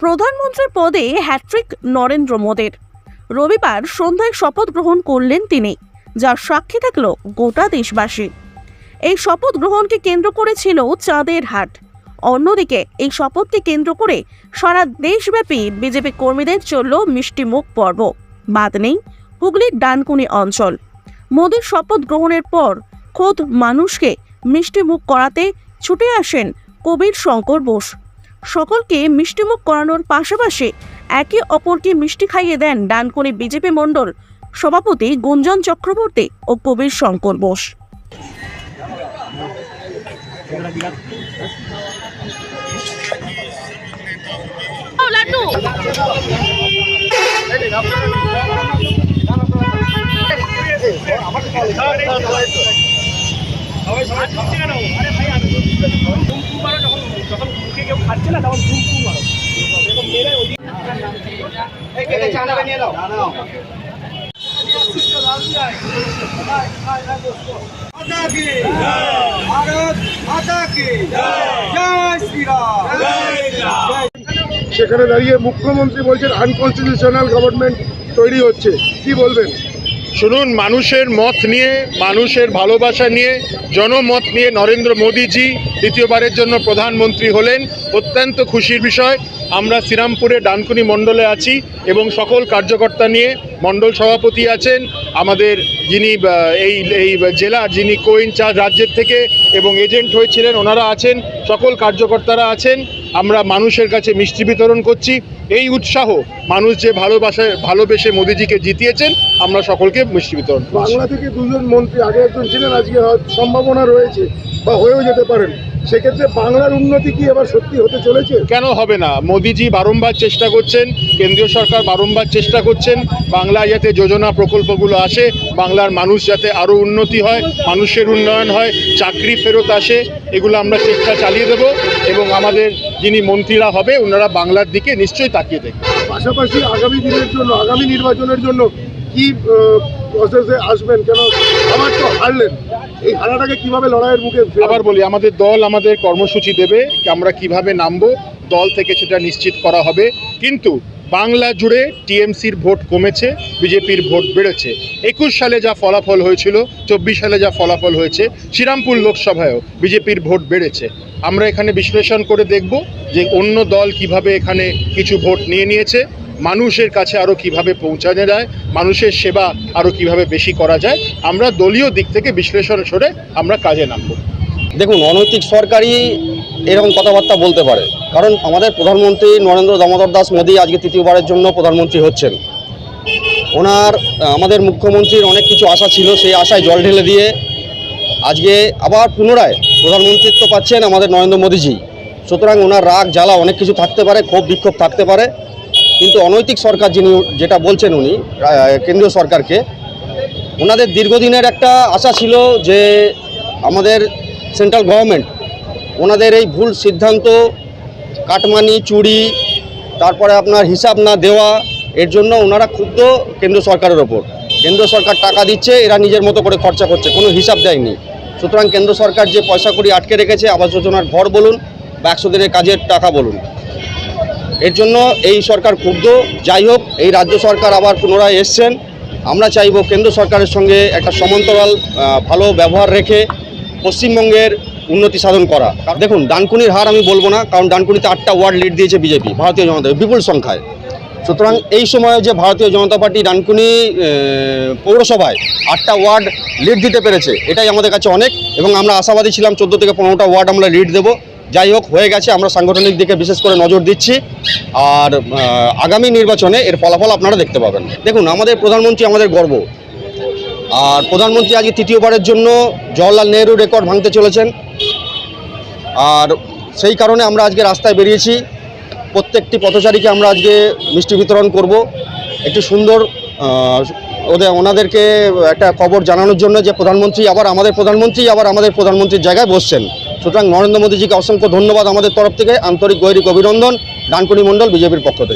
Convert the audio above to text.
প্রধানমন্ত্রীর পদে হ্যাট্রিক নরেন্দ্র মোদীর। রবিবার সন্ধ্যায় শপথ গ্রহণ করলেন তিনি, যার সাক্ষী থাকল গোটা দেশবাসী। এই শপথ গ্রহণকে কেন্দ্র করেছিল চাঁদের হাট। অন্যদিকে এই শপথকে কেন্দ্র করে সারা দেশব্যাপী বিজেপি কর্মীদের চলল মিষ্টিমুখ পর্ব। বাদ নেই হুগলির ডানকুনি অঞ্চল। মোদীর শপথ গ্রহণের পর খোদ মানুষকে মিষ্টিমুখ করাতে ছুটে আসেন কবির শঙ্কর বোস। সকলকে মিষ্টিমুখ করানোর পাশাপাশি একে অপরকে মিষ্টি খাইয়ে দেন ডানকুনি বিজেপি মণ্ডল সভাপতি গুঞ্জন চক্রবর্তী ও কবির শঙ্কর বোস। লাড্ডু যখন মুখে কেউ খাচ্ছে না তখন ঘুম মারো এরকম মেরে ওই দিকে সেখানে দাঁড়িয়ে মুখ্যমন্ত্রী বলছেন আনকনস্টিটিউশনাল গভর্নমেন্ট তৈরি হচ্ছে। কি বলবেন? শুনুন, মানুষের মত নিয়ে, মানুষের ভালোবাসা নিয়ে, জনমত নিয়ে নরেন্দ্র মোদীজি দ্বিতীয়বারের জন্য প্রধানমন্ত্রী হলেন। অত্যন্ত খুশির বিষয়, আমরা শ্রীরামপুরে ডানকুনি মণ্ডলে আছি এবং সকল কার্যকর্তা নিয়ে মণ্ডল সভাপতি আছেন। আমাদের যিনি এই এই জেলা যিনি কো ইনচার্জ রাজ্যের থেকে এবং এজেন্ট হয়েছিলেন, ওনারা আছেন, সকল কার্যকর্তারা আছেন, আমরা মানুষের কাছে মিষ্টি বিতরণ করছি। এই উৎসাহ, মানুষ যে ভালোবাসায়, ভালোবেসে মোদিজিকে জিতিয়েছেন, আমরা সকলকে মিষ্টি বিতরণ বাংলা থেকে দুজন মন্ত্রী, আগে একজন ছিলেন, আজকে সম্ভাবনা রয়েছে বা হয়েও যেতে পারেন। সেক্ষেত্রে বাংলার উন্নতি কি এবার সত্যি হতে চলেছে? কেন হবে না? মোদিজি বারংবার চেষ্টা করছেন কেন্দ্রীয় সরকার বারংবার চেষ্টা করছেন বাংলায় যাতে যোজনা প্রকল্পগুলো আসে বাংলার মানুষ যাতে আরও উন্নতি হয় মানুষের উন্নয়ন হয় চাকরি ফেরত আসে এগুলো আমরা চেষ্টা চালিয়ে দেব এবং আমাদের যিনি মন্ত্রীরা হবে ওনারা বাংলার দিকে নিশ্চয়ই তাকিয়ে দেখবেন পাশাপাশি আগামী দিনের জন্য আগামী নির্বাচনের জন্য কি প্রসেসে আসবেন? কেন আবার তো হারলেন। এই হারাটাকে কীভাবে লড়াইয়ের মুখে? আবার বলি, আমাদের দল আমাদের কর্মসূচি দেবে, আমরা কীভাবে নামবো, দল থেকে সেটা নিশ্চিত করা হবে। কিন্তু বাংলা জুড়ে টিএমসির ভোট কমেছে, বিজেপির ভোট বেড়েছে। একুশ সালে যা ফলাফল হয়েছিল, চব্বিশ সালে যা ফলাফল হয়েছে, শ্রীরামপুর লোকসভায়ও বিজেপির ভোট বেড়েছে। আমরা এখানে বিশ্লেষণ করে দেখব যে অন্য দল কীভাবে এখানে কিছু ভোট নিয়ে নিয়েছে। মানুষের কাছে আরও কীভাবে পৌঁছানো যায়, মানুষের সেবা আরও কীভাবে বেশি করা যায়, আমরা দলীয় দিক থেকে বিশ্লেষণ সরে আমরা কাজে নামবো। দেখুন, অনৈতিক সরকারই এরকম কথাবার্তা বলতে পারে। কারণ আমাদের প্রধানমন্ত্রী নরেন্দ্র দামোদর দাস মোদী আজকে তৃতীয়বারের জন্য প্রধানমন্ত্রী হচ্ছেন। ওনার আমাদের মুখ্যমন্ত্রীর অনেক কিছু আশা ছিল, সেই আশায় জল ঢেলে দিয়ে আজকে আবার পুনরায় প্রধানমন্ত্রিত্ব পাচ্ছেন আমাদের নরেন্দ্র মোদীজি। সুতরাং ওনার রাগ, জ্বালা অনেক কিছু থাকতে পারে ক্ষোভ বিক্ষোভ থাকতে পারে। কিন্তু অনৈতিক সরকার যিনি, যেটা বলছেন উনি কেন্দ্রীয় সরকারকে ওনাদের দীর্ঘদিনের একটা আশা ছিল যে আমাদের সেন্ট্রাল গভর্নমেন্ট ওনাদের এই ভুল সিদ্ধান্ত, কাটমানি, চুরি, তারপরে আপনার হিসাব না দেওয়া, এর জন্য ওনারা ক্ষুব্ধ কেন্দ্র সরকারের ওপর। কেন্দ্র সরকার টাকা দিচ্ছে, এরা নিজের মতো করে খরচা করছে, কোনো হিসাব দেয়নি। সুতরাং কেন্দ্র সরকার যে পয়সা করি আটকে রেখেছে, আবাস যোজনার ঘর বলুন বা একশো দিনের কাজের টাকা বলুন এর জন্য এই সরকার ক্ষুব্ধ। যাই হোক, এই রাজ্য সরকার আবার পুনরায় এসছেন। আমরা চাইব কেন্দ্র সরকারের সঙ্গে একটা সমান্তরাল ভালো ব্যবহার রেখে পশ্চিমবঙ্গের উন্নতি সাধন করা। দেখুন, ডানকুনির হার আমি বলব না, কারণ ডানকুনিতে আটটা ওয়ার্ড লিড দিয়েছে বিজেপি, ভারতীয় জনতা বিপুল সংখ্যায়। সুতরাং এই সময়ে যে ভারতীয় জনতা পার্টি ডানকুনি পৌরসভায় আটটা ওয়ার্ড লিড দিতে পেরেছে, এটাই আমাদের কাছে অনেক এবং আমরা আশাবাদী ছিলাম, চোদ্দ থেকে পনেরোটা ওয়ার্ড আমরা লিড দেবো। যাই হোক, হয়ে গেছে। আমরা সাংগঠনিক দিকে বিশেষ করে নজর দিচ্ছি। আর আগামী নির্বাচনে এর ফলাফল আপনারা দেখতে পাবেন। দেখুন, আমাদের প্রধানমন্ত্রী আমাদের গর্ব। আর প্রধানমন্ত্রী আজকে তৃতীয়বারের জন্য জওয়াহরলাল নেহরু রেকর্ড ভাঙতে চলেছেন। আর সেই কারণে আমরা আজকে রাস্তায় বেরিয়েছি। প্রত্যেকটি পথচারীকে আমরা আজকে মিষ্টি বিতরণ করব। একটি সুন্দর ওদের, ওনাদেরকে একটা খবর জানানোর জন্য যে প্রধানমন্ত্রী আবার আমাদের প্রধানমন্ত্রী আবার আমাদের প্রধানমন্ত্রীর জায়গায় বসছেন। সুতরাং নরেন্দ্র মোদীজিকে অসংখ্য ধন্যবাদ আমাদের তরফ থেকে। আন্তরিক গৈরিক অভিনন্দন। ডানকুনি মণ্ডল, বিজেপির পক্ষ থেকে।